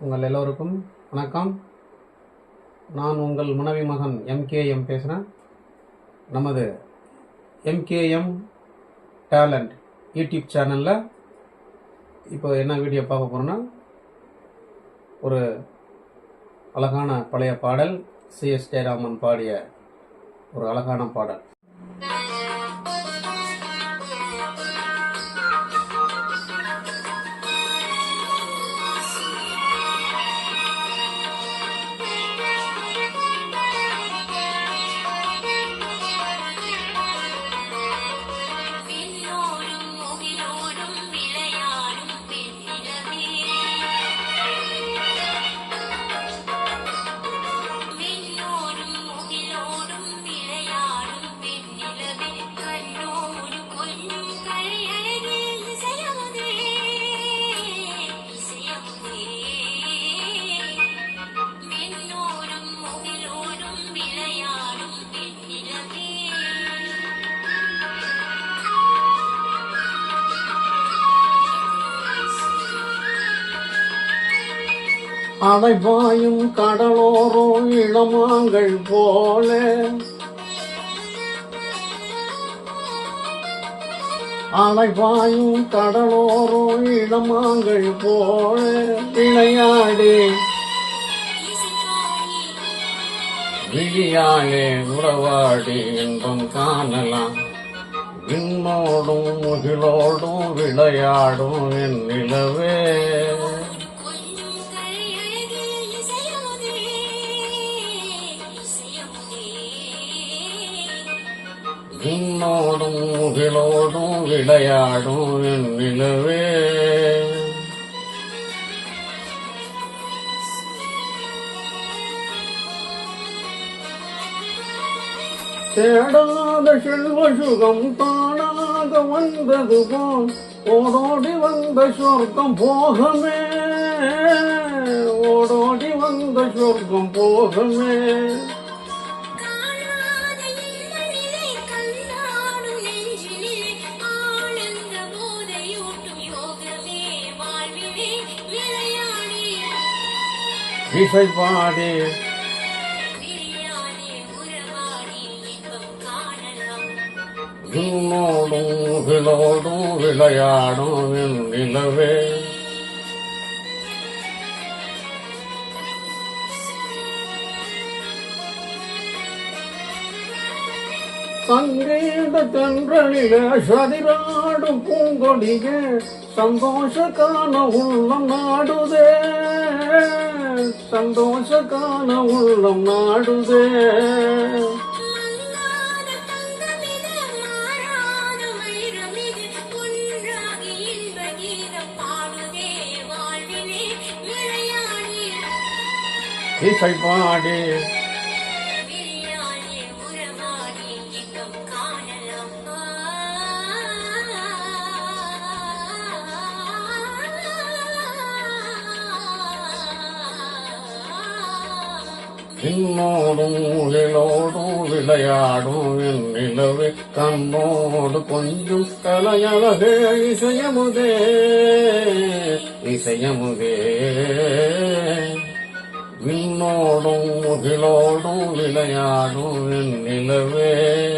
உங்கள் எல்லோருக்கும் வணக்கம். நான் உங்கள் மனைவி மகன் எம்கேஎம் பேசுகிறேன் நமது எம்கேஎம் டேலண்ட் யூடியூப் சேனலில் இப்போ என்ன வீடியோ பார்க்க போகிறோன்னா ஒரு அழகான பழைய பாடல் சிஎஸ் ஜெயராமன் பாடிய ஒரு அழகான பாடல். அலைபாயும் கடலோரோ இளமாங்கள் போல. அலைபாயும் கடலோரோ இளமாங்கள் போல. விளையாடி. விழியாலே உறவாடி இன்பம் காணலாம். விண்ணோடும் முகிலோடும் விளையாடும் என் நிலவே. விண்ணோடும் முகிலோடும் விளையாடும் என் நிலவே. தேடாத செல்வ சுகம் தானாக வந்தது போல் ஓடோடி வந்த சொர்க்கம் போகமே. ஓடோடி வந்த சொர்க்கம் போகமே. இசை பாடி விண்ணோடும் முகிலோடும் விளையாடும் நிலவே சங்கீத சதிரா சதிராடும் பூங்கொடியே சந்தோஷ காண உள்ளம் நாடுதே. சந்தோஷ காண உள்ளம் நாடுதே. மங்காத என்னோடும் முகிலோடும் விளையாடும் என் நிலவு கண்ணோடு கொஞ்சம் கலையழகே இசையமுதே இசையமுதே. விண்ணோடும் முகிலோடும் விளையாடும் என் நிலவே